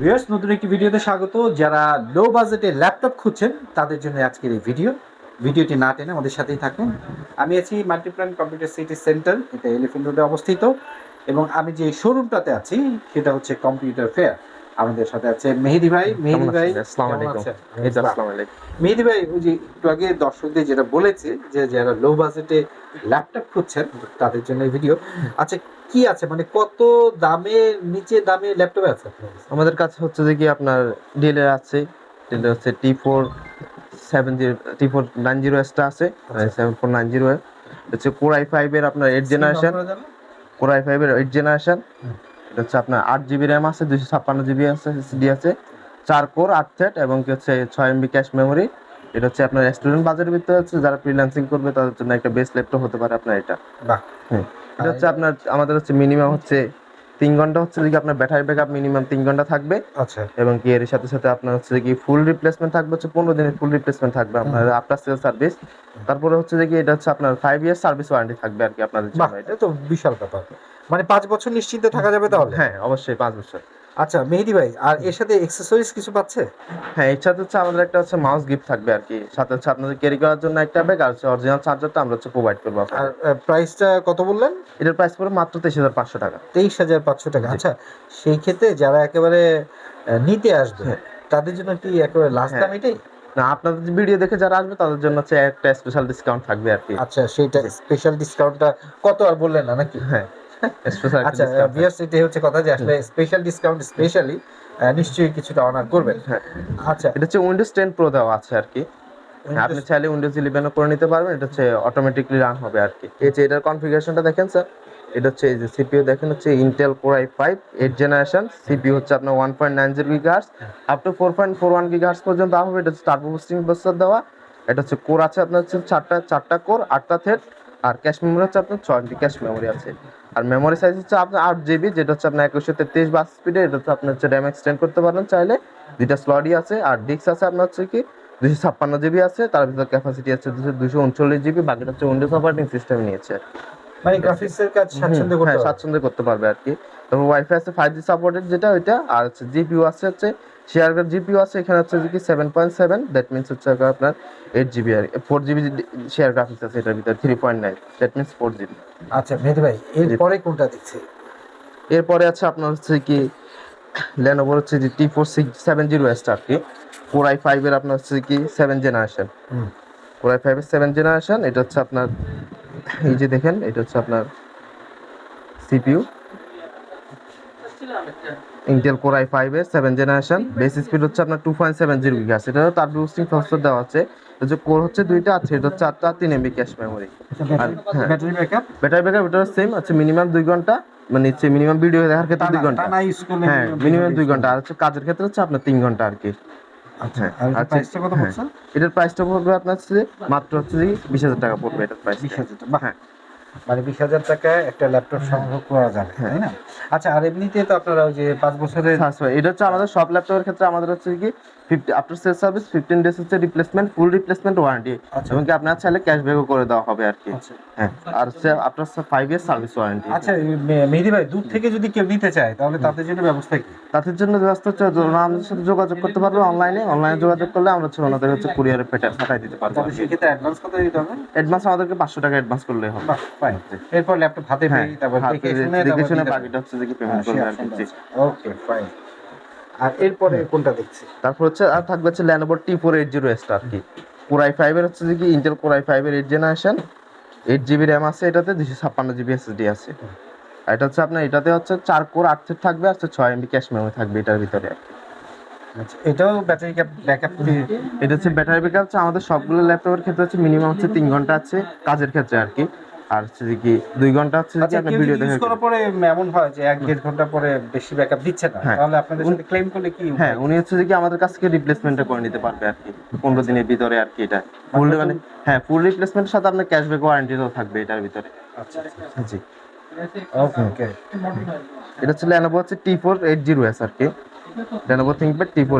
Viewers, নতুন একটি ভিডিওতে স্বাগত। যারা লো বাজেটে ল্যাপটপ খুঁজছেন, তাদের জন্য আজকের এই ভিডিও ভিডিওটি না টেনে আমাদের সাথেই থাকুন। আমি আছি মাল্টিপ্ল্যান কম্পিউটার সিটি সেন্টার এটা এলিফেন্ট রোডে অবস্থিত। এবং আমি যে শোরুমটাতে আছি, সেটা হচ্ছে কম্পিউটার ফেয়ার আমাদের সাথে আছে মেহেদি ভাই মেহেদি ভাই আসসালামু আলাইকুম। আছেন? এই তো আসসালামু আলাইকুম। মেহেদি ভাই ওই যে একটু আগে দর্শকদের যেটা বলেছে যে যারা লো বাজেটে ল্যাপটপ খুঁজছেন তাদের জন্য এই ভিডিও আচ্ছা কি আছে মানে কত দামে নিচে দামে ল্যাপটপ আছে কাছে? আমাদের কাছে হচ্ছে যে কি আপনার ডিলের আছে ডিলের হচ্ছে T four seven zero T four nine zero এসটা আছে। সেভেন ফোর নাইন জিরো হচ্ছে কোর আই ফাইভ এর আপনার এইট জেনারেশন করা আই ফাইভ এর এইট জেনারেশন। এটা হচ্ছে আপনার আট জিবি র্যাম আছে দুশো ছাপ্পান্ন জিবি আছে এসডি আছে চার কোর আট সেট এবং কি হচ্ছে ছয় এমবি ক্যাশ মেমোরি এটা হচ্ছে আপনার স্টুডেন্ট বাজারের ভিতরে হচ্ছে যারা ফ্রিল্যান্সিং করবে তাদের জন্য একটা বেস্ট ল্যাপটপ হতে পারে আপনার এটা। এটা হচ্ছে আপনার আমাদের হচ্ছে মিনিমাম হচ্ছে তিন ঘণ্টা হচ্ছে যে আপনার ব্যাটারি ব্যাকআপ মিনিমাম তিন ঘণ্টা থাকবে। আচ্ছা। এবং কি এর সাথে সাথে আপনার হচ্ছে কি ফুল রিপ্লেসমেন্ট থাকবে হচ্ছে পনেরো দিনের ফুল রিপ্লেসমেন্ট থাকবে আপনার আফটার সেল সার্ভিস তারপরে হচ্ছে যে কি এটা হচ্ছে আপনার ফাইভ ইয়ার সার্ভিস ওয়ারেন্টি থাকবে আর কি আপনাদের জন্য এটা। তো বিশাল ব্যাপার। মানে পাঁচ বছর নিশ্চিন্তে থাকা যাবে তাহলে? হ্যাঁ অবশ্যই পাঁচ বছর। আচ্ছা মেহেদি ভাই আর এর সাথে এক্সেসরিজ কিছু পাচ্ছে? হ্যাঁ এর সাথে হচ্ছে আমাদের একটা হচ্ছে মাউস গিফট থাকবে আর কি। সাথে হচ্ছে আপনাদের ক্যারি করার জন্য একটা ব্যাগ আর হচ্ছে অরিজিনাল চার্জারটা আমরা হচ্ছে প্রোভাইড করব আর প্রাইসটা কত বললেন? এটার প্রাইস পড়বে মাত্র তেইশ হাজার পাঁচশো টাকা। তেইশ হাজার পাঁচশো টাকা। আচ্ছা সেই ক্ষেত্রে যারা একেবারে নিতে আসবে হ্যাঁ। তাদের জন্য কি একেবারে লাস্ট হ্যাঁ। দাম এটাই? না আপনাদের ভিডিও দেখে যারা আসবে তাদের জন্য হচ্ছে একটা স্পেশাল ডিসকাউন্ট থাকবে আর কি। আচ্ছা সেইটা স্পেশাল ডিসকাউন্টটা কত আর বললেন না নাকি? হ্যাঁ। আচ্ছা ভিউয়ার্স এটাই হচ্ছে কথা যে আসলে স্পেশাল ডিসকাউন্ট স্পেশালি নিশ্চয়ই কিছুটা অনার করবেন। হ্যাঁ। আচ্ছা। এটা হচ্ছে উইন্ডোজ টেন প্রো দেওয়া আছে আর কি। আপনি চাইলে উইন্ডোজ ইলেভেনও করে নিতে পারবেন এটা হচ্ছে অটোমেটিকলি রান হবে আর কি। এই যে এটার কনফিগারেশনটা দেখেন স্যার এটা হচ্ছে এই যে সিপিইউ দেখেন হচ্ছে Intel core I five eight generation CPU হচ্ছে আপনার one point nine zero gigahertz up to four point four one gigahertz পর্যন্ত হবে। এটা হচ্ছে টার্বো বুস্টিং প্রসেসর দেওয়া। এটা হচ্ছে কোর আছে আপনার হচ্ছে চারটা চারটা কোর আটটা থ্রেড আর ক্যাশ মেমোরি হচ্ছে আপনার ছয় এমবি ক্যাশ মেমোরি আছে। আর মেমোরি সাইজ হচ্ছে আপনার আট জিবি যেটা হচ্ছে আপনার একুশশো তেত্রিশ বাস স্পিডে এটা হচ্ছে আপনার হচ্ছে র্যাম এক্সটেন্ড করতে পারেন চাইলে। দুইটা স্লটই আছে আর ডিস্ক আছে আপনার হচ্ছে কি দুশো ছাপ্পান্ন জিবি আছে তার ভিতরে ক্যাপাসিটি আছে দুশো দুশো উনচল্লিশ জিবি বাকিটা হচ্ছে উইন্ডোজ অপারেটিং সিস্টেম নিয়েছে। মানে কাজ স্বাচ্ছন্দ্য করতে হ্যাঁ। স্বাচ্ছন্দ্যে করতে পারবে আর কি। তারপর ওয়াইফাই আছে ফাইভ জি সাপোর্টেড যেটা ওইটা আর হচ্ছে জিপিইউ আছে হচ্ছে শেয়ার জিপিও আছে এখানে হচ্ছে যে কি seven point seven that means হচ্ছে আপনার এইট জিবি আর ফোর জিবি শেয়ার গ্রাফিক্স আছে এটার ভিতরে three point nine that means four GB আচ্ছা মেহেদি ভাই এরপরে কোনটা দেখছি এরপরে আছে আপনার হচ্ছে কি লেনোভোর হচ্ছে যে T four six seven zero এসটা আর কি। ফোর আই ফাইভের আপনার হচ্ছে কি সেভেন জেনারেশন। ফোর আই ফাইভের সেভেন জেনারেশন এটা হচ্ছে আপনার এই যে দেখেন এটা হচ্ছে আপনার CPU Intel core I five এর সেভেন জেনারেশন বেস স্পিড হচ্ছে আপনার টু পয়েন্ট সেভেন জিরো গিগাস এটা তার বুস্টিং প্রসেসর দেওয়া আছে। যে কোর হচ্ছে দুইটা আছে এটা হচ্ছে চারটা তিন এমবি ক্যাশ মেমোরি আর ব্যাটারি ব্যাকআপ ব্যাটারি ব্যাকআপ এটা সেম আছে মিনিমাম দুই ঘণ্টা মানে হচ্ছে মিনিমাম ভিডিও দেখার ক্ষেত্রে দুই ঘণ্টা। হ্যাঁ মিনিমাম দুই ঘণ্টা। আর হচ্ছে কাজের ক্ষেত্রে হচ্ছে আপনার তিন ঘণ্টা আর কি। আচ্ছা হ্যাঁ, আচ্ছা, হ্যাঁ। এটার প্রাইসটা পড়বে আপনার মাত্র হচ্ছে বিশ হাজার টাকা পড়বে এটার প্রাইস হ্যাঁ। মানে বিশ হাজার টাকায় একটা ল্যাপটপ সংগ্রহ করা যাবে হ্যাঁ। তাই না? আচ্ছা আর এমনিতে তো আপনারা ওই যে পাঁচ বছরের এটা হচ্ছে আমাদের সব ল্যাপটপের ক্ষেত্রে আমাদের হচ্ছে কি fifty after sale service fifteen days হচ্ছে রিপ্লেসমেন্ট ফুল রিপ্লেসমেন্ট ওয়ারেন্টি আচ্ছা। এবং কি আপনার চাইলে ক্যাশব্যাকও করে দেওয়া হবে আর কি। আচ্ছা। হ্যাঁ আর after five year service warranty আচ্ছা মেহেদি ভাই দূর থেকে যদি কেউ নিতে চায় তাহলে তাদের জন্য ব্যবস্থা কি? তাদের জন্য ব্যবস্থা হচ্ছে আমাদের সাথে যোগাযোগ করতে পারবে অনলাইনে অনলাইনে যোগাযোগ করলে আমরা হচ্ছে ওনাদের হচ্ছে কুরিয়ারে পেটে পাঠিয়ে দিতে পারব সেক্ষেত্রে অ্যাডভান্স কত দিতে হবে? অ্যাডভান্স আমাদেরকে পাঁচশো টাকা অ্যাডভান্স করলেই হবে। এরপর ল্যাপটপ হাতে হ্যাঁ তারপর দেখে শুনে দেখে শুনে বাকিটা হচ্ছে পেমেন্ট। ওকে ফাইন আর এরপরে কোনটা দেখছি? তারপর হচ্ছে আর থাকবে হচ্ছে আর কি। কোরাই ফাইভের হচ্ছে যে কি ইন্টেল কোরাই ফাইভের eight generation eight GB RAM আছে এটাতে দুশো ছাপ্পান্ন জিবি এসএসডি আছে। আর এটা হচ্ছে আপনার এটাতে হচ্ছে চার কোর আট সেট থাকবে আর হচ্ছে ছয় এমবি ক্যাশ মেমোরি থাকবে এটার ভিতরে আচ্ছা এটাও ব্যাটারি ব্যাকআপ এটা হচ্ছে ব্যাটারি ব্যাকআপ আমাদের সবগুলো ল্যাপটপের ক্ষেত্রে হচ্ছে মিনিমাম হচ্ছে তিন ঘণ্টা আছে কাজের ক্ষেত্রে আর কি। আর হচ্ছে যে কি দুই ঘণ্টা হচ্ছে যে আচ্ছা কেউ ভিডিও দেখার করার পরে এমন হয় যে এক দেড় ঘণ্টা পরে বেশি ব্যাকআপ দিচ্ছে না হ্যাঁ। তাহলে আপনাদের সাথে ক্লেম করলে কি হ্যাঁ উনি হচ্ছে যে কি আমাদের কাছ থেকে রিপ্লেসমেন্টটা করে নিতে পারবে আর কি। পনেরো দিনের ভিতরে আর কি এটা। ফুল মানে হ্যাঁ ফুল রিপ্লেসমেন্টের সাথে আপনার ক্যাশব্যাক ওয়ারেন্টিও থাকবে এটার ভিতরে। আচ্ছা জি। ওকে ওকে এটা হচ্ছে লেনোভো হচ্ছে T four eight zero S আর কি। Lenovo ThinkPad T four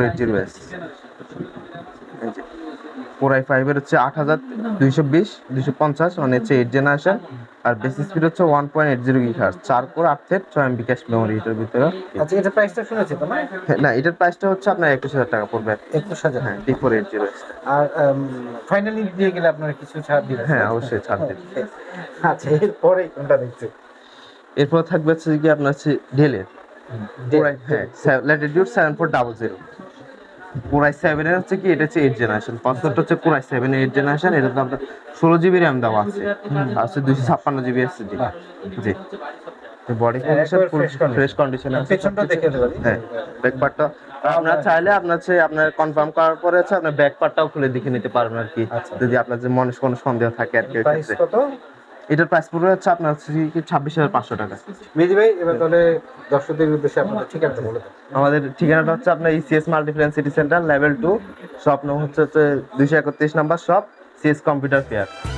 four I ফাইভের হচ্ছে আট হাজার দুইশো বিশ দুইশো পঞ্চাশ মানে হচ্ছে এইট জেনারেশন আর বেসিক স্পিড হচ্ছে one point eight zero gigahertz চার কোর আট থেট ছয় এমবি ক্যাশ মেমোরি এটার ভিতরে। আচ্ছা এটা প্রাইসটা শুনেছি তো না? হ্যাঁ, না এটার প্রাইসটা হচ্ছে আপনার একুশ হাজার টাকা পড়বে একুশ হাজার। হ্যাঁ টি ফোর এইট জিরো আর ফাইনালি দিয়ে গেলে আপনার কিছু ছাড় দিবেন। হ্যাঁ অবশ্যই ছাড় দিন আচ্ছা এরপরে কোনটা দেখছি? এরপর থাকবে হচ্ছে কি আপনার হচ্ছে ডেলের হ্যাঁ latitude seven four double zero সেভেনের হচ্ছে কি? এটা হচ্ছে এইট জেনারেশন প্রসেসরটা হচ্ছে সেভেন এইট জেনারেশন এটা তো আপনার ষোলো জিবি র্যাম দেওয়া আছে। আর হচ্ছে দুশো ছাপ্পান্ন জিবি এসএসডি জি। বডি হ্যাঁ, কন্ডিশন। ফ্রেশ কন্ডিশনে আছে পেছনটা দেখে পারি হ্যাঁ ব্যাক পার্টটা আপনার চাইলে আপনার আপনার কনফার্ম করার পরে হচ্ছে আপনার ব্যাক পার্টটাও খুলে দেখে নিতে পারবেন আর কি। আচ্ছা। যদি আপনার যে মনে কোনো সন্দেহ থাকে আর কি কত? এটার প্রাইস পড়বে হচ্ছে আপনার হচ্ছে ছাব্বিশ হাজার পাঁচশো টাকা। মেজি ভাই এবার তাহলে দর্শকদের উদ্দেশ্যে আপনাদের ঠিকানাটা বলে আমাদের ঠিকানাটা হচ্ছে আপনার ECS multiplane city centre level two shop নম্বর হচ্ছে হচ্ছে দুইশো একত্রিশ number shop CS computer fair